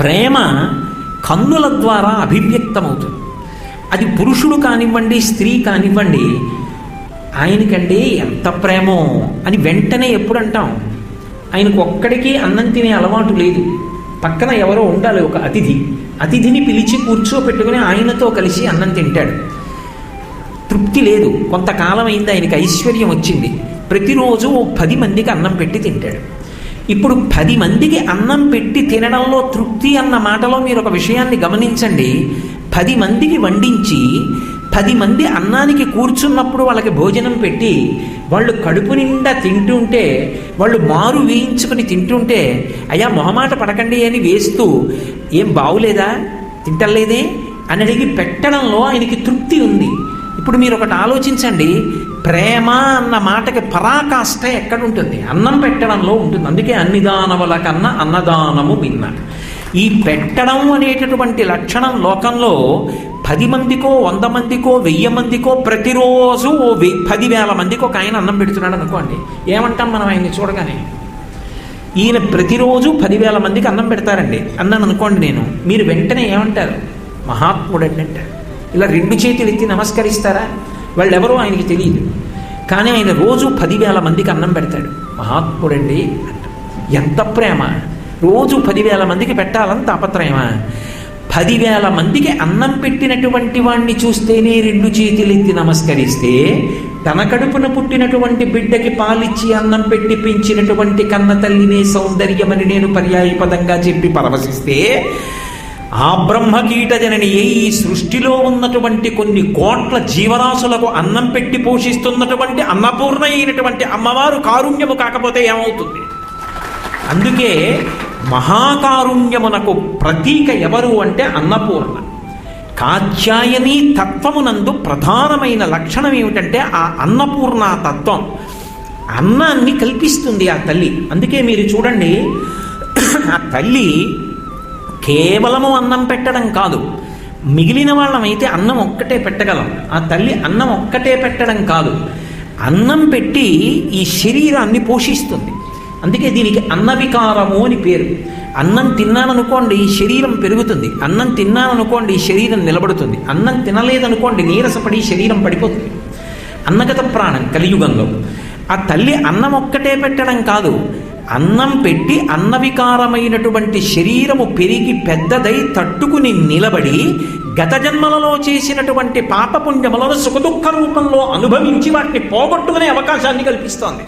ప్రేమ కన్నుల ద్వారా అభివ్యక్తమవుతుంది. అది పురుషుడు కానివ్వండి స్త్రీ కానివ్వండి ఆయనకండి ఎంత ప్రేమో అని వెంటనే ఎప్పుడు అంటాం ఆయనకు ఒక్కడికి అన్నం తినే అలవాటు లేదు. పక్కన ఎవరో ఉండాలి ఒక అతిథి. అతిథిని పిలిచి కూర్చోపెట్టుకుని ఆయనతో కలిసి అన్నం తింటాడు. తృప్తి లేదు. కొంతకాలం అయింది ఆయనకి ఐశ్వర్యం వచ్చింది. ప్రతిరోజు ఓ పది మందికి అన్నం పెట్టి తింటాడు. ఇప్పుడు పది మందికి అన్నం పెట్టి తినడంలో తృప్తి అన్న మాటలో మీరు ఒక విషయాన్ని గమనించండి. పది మందికి వండించి పది మంది అన్నానికి కూర్చున్నప్పుడు వాళ్ళకి భోజనం పెట్టి వాళ్ళు కడుపు నిండా తింటుంటే వాళ్ళు మారు వేయించుకుని తింటుంటే అయ్యా మొహమాట పడకండి అని వేస్తూ ఏం బాగులేదా తింటలేదే అని అడిగి పెట్టడంలో ఆయనకి తృప్తి ఉంది. ఇప్పుడు మీరు ఒకటి ఆలోచించండి. ప్రేమ అన్న మాటకి పరాకాష్ట ఎక్కడ ఉంటుంది అన్నం పెట్టడంలో ఉంటుంది. అందుకే అన్ని దానముల కన్నా అన్నదానము భిన్న ఈ పెట్టడం అనేటటువంటి లక్షణం లోకంలో పది మందికో వంద మందికో వెయ్యి మందికో ప్రతిరోజు ఓ వె పదివేల మందికి ఒక ఆయన అన్నం పెడుతున్నాడు అనుకోండి. ఏమంటాం మనం ఆయన్ని చూడగానే? ఈయన ప్రతిరోజు పదివేల మందికి అన్నం పెడతారండి. అన్నాను అనుకోండి నేను. మీరు వెంటనే ఏమంటారు? మహాత్ముడండి అంటారు ఇలా రెండు చేతులు ఎత్తి నమస్కరిస్తారా? వాళ్ళెవరో ఆయనకి తెలియదు కానీ ఆయన రోజు పదివేల మందికి అన్నం పెడతాడు. మహాత్ముడండి ఎంత ప్రేమ. రోజు పదివేల మందికి పెట్టాలని తాపత్రయమా పదివేల మందికి అన్నం పెట్టినటువంటి వాణ్ణి చూస్తేనే రెండు చేతులెత్తి నమస్కరిస్తే తన కడుపున పుట్టినటువంటి బిడ్డకి పాలిచ్చి అన్నం పెట్టి పెంచినటువంటి కన్న తల్లినే సౌందర్యమని నేను పర్యాయపదంగా చెప్పి పరవశిస్తే ఆ బ్రహ్మకీట జనని ఈ సృష్టిలో ఉన్నటువంటి కొన్ని కోట్ల జీవరాశులకు అన్నం పెట్టి పోషిస్తున్నటువంటి అన్నపూర్ణ అయినటువంటి అమ్మవారు కారుణ్యము కాకపోతే ఏమవుతుంది? అందుకే మహాకారుణ్యమునకు ప్రతీక ఎవరు అంటే అన్నపూర్ణ. కాత్యాయని తత్వమునందు ప్రధానమైన లక్షణం ఏమిటంటే ఆ అన్నపూర్ణ తత్వం అన్నాన్ని కల్పిస్తుంది ఆ తల్లి. అందుకే మీరు చూడండి ఆ తల్లి కేవలము అన్నం పెట్టడం కాదు. మిగిలిన వాళ్ళమైతే అన్నం ఒక్కటే పెట్టగలం. ఆ తల్లి అన్నం ఒక్కటే పెట్టడం కాదు. అన్నం పెట్టి ఈ శరీరాన్ని పోషిస్తుంది. అందుకే దీనికి అన్నవికారము అని పేరు. అన్నం తిన్నాననుకోండి ఈ శరీరం పెరుగుతుంది. అన్నం తిన్నాననుకోండి ఈ శరీరం నిలబడుతుంది. అన్నం తినలేదనుకోండి నీరసపడి శరీరం పడిపోతుంది. అన్నగత ప్రాణం కలియుగంలో. ఆ తల్లి అన్నం ఒక్కటే పెట్టడం కాదు. అన్నం పెట్టి అన్నవికారమైనటువంటి శరీరము పెరిగి పెద్దదై తట్టుకుని నిలబడి గత జన్మలలో చేసినటువంటి పాపపుణ్యములను సుఖదుఖ రూపంలో అనుభవించి వాటిని పోగొట్టుకునే అవకాశాన్ని కల్పిస్తోంది.